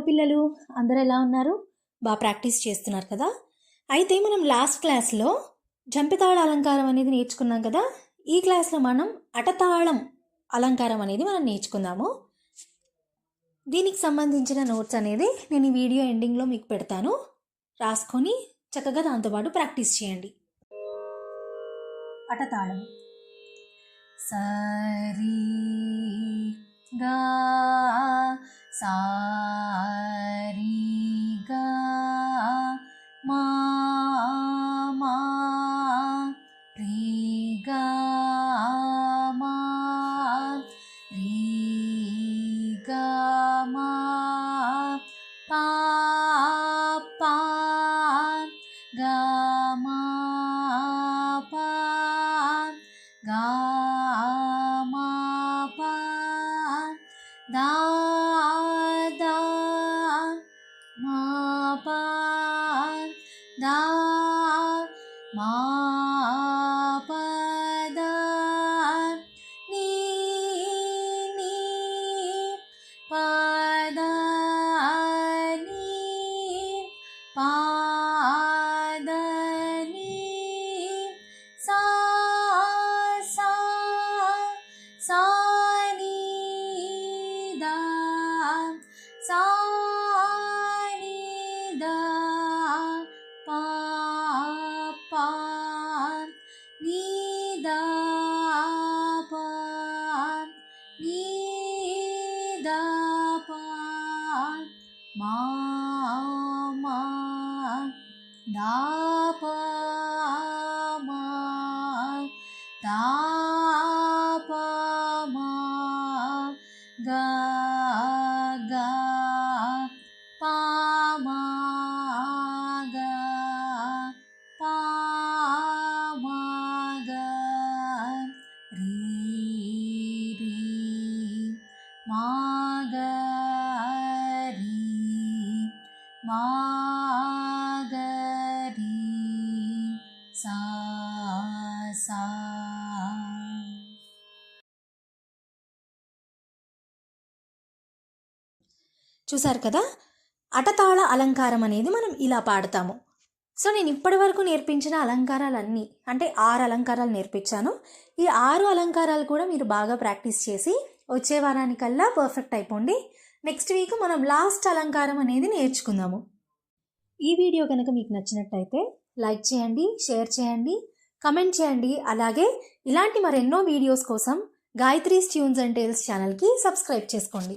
పిల్లలు అందరూ ఎలా ఉన్నారు? బాగా ప్రాక్టీస్ చేస్తున్నారు కదా? అయితే మనం లాస్ట్ క్లాస్లో జంపితాళ అలంకారం అనేది నేర్చుకున్నాం కదా? ఈ క్లాస్లో మనం అటతాళం అలంకారం అనేది మనం నేర్చుకుందాము. దీనికి సంబంధించిన నోట్స్ అనేది నేను ఈ వీడియో ఎండింగ్లో మీకు పెడతాను. రాసుకొని చక్కగా దాంతోపాటు ప్రాక్టీస్ చేయండి. అటతాళం. సరిగా दा मा पा दा मा दा मा मा दा मा दा मा गा गा पा मा गा पा मा गा रे रे मा మా గా సా సా. చూసారు కదా? అటతాళ అలంకారం అనేది మనం ఇలా పాడతాము. సో నేను ఇప్పటి వరకు నేర్పించిన అలంకారాలన్నీ అంటే ఆరు అలంకారాలు నేర్పించాను. ఈ ఆరు అలంకారాలు కూడా మీరు బాగా ప్రాక్టీస్ చేసి వచ్చే వారానికల్లా పర్ఫెక్ట్ అయిపోండి. నెక్స్ట్ వీక్ మనం లాస్ట్ అలంకారం అనేది నేర్చుకుందాము. ఈ వీడియో కనుక మీకు నచ్చినట్టయితే లైక్ చేయండి షేర్ చేయండి కమెంట్ చేయండి. అలాగే ఇలాంటి మరెన్నో వీడియోస్ కోసం గాయత్రి ట్యూన్స్ అండ్ టేల్స్ ఛానల్కి సబ్స్క్రైబ్ చేసుకోండి.